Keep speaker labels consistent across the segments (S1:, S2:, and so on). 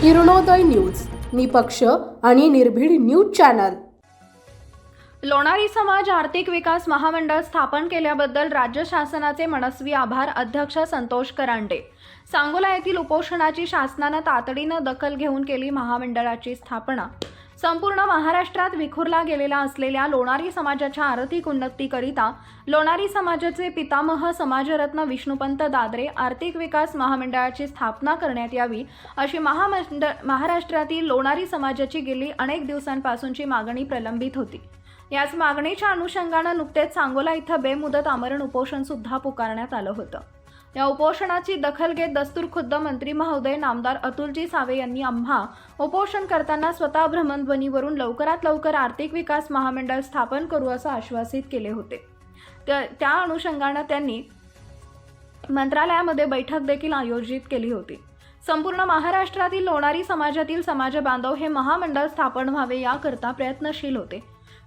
S1: Kiranoday news निपक्ष आणि निर्भीड न्यूज चॅनल.
S2: लोणारी समाज आर्थिक विकास महामंडळ स्थापन केल्याबद्दल राज्य शासनाचे मनस्वी आभार अध्यक्ष संतोष करांडे. सांगोला येथील उपोषणाची शासनानं तातडीनं दखल घेऊन केली महामंडळाची स्थापना. संपूर्ण महाराष्ट्रात विखुरला गेलेला असलेल्या लोणारी समाजाच्या आर्थिक उन्नतीकरिता लोणारी समाजाचे पितामह समाजरत्न विष्णुपंत दादरे आर्थिक विकास महामंडळाची स्थापना करण्यात यावी अशी महामंडळ महाराष्ट्रातील लोणारी समाजाची गेली अनेक दिवसांपासूनची मागणी प्रलंबित होती. याच मागणीच्या अनुषंगानं नुकतेच सांगोला इथं बेमुदत आमरण उपोषण सुद्धा पुकारण्यात आलं होतं. या उपोषणाची दखल घेत दस्तूर खुद्द मंत्री महोदय नामदार अतुलजी सावे यांनी आम्हा उपोषण करताना स्वतः भ्रमणध्वनीवरून लवकरात लवकर आर्थिक विकास महामंडळ स्थापन करू असं आश्वासित केले होते. त्या अनुषंगानं त्यांनी मंत्रालयामध्ये बैठक देखील आयोजित केली होती. संपूर्ण महाराष्ट्रातील लोणारी समाजातील समाज बांधव हे महामंडळ स्थापन व्हावे याकरता प्रयत्नशील होते.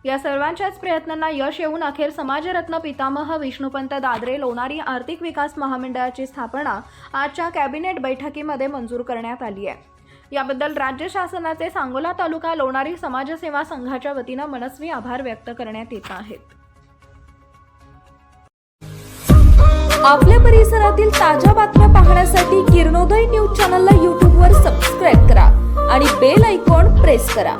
S2: या सर्वांच्याच प्रयत्नांना यश येऊन अखेर समाजरत्न पितामह विष्णुपंत दादरे लोणारी आर्थिक विकास महामंडळाची स्थापना आजच्या कॅबिनेट बैठकीमध्ये मंजूर करण्यात आली आहे. याबद्दल राज्य शासनाचे सांगोला तालुका लोणारी समाजसेवा संघाच्या वतीनं मनस्वी आभार व्यक्त करण्यात येत आहेत.
S3: आपल्या परिसरातील ताज्या बातम्या पाहण्यासाठी किरणोदय न्यूज चॅनलला यूट्यूबवर सबस्क्राईब करा आणि बेल आयकॉन प्रेस करा.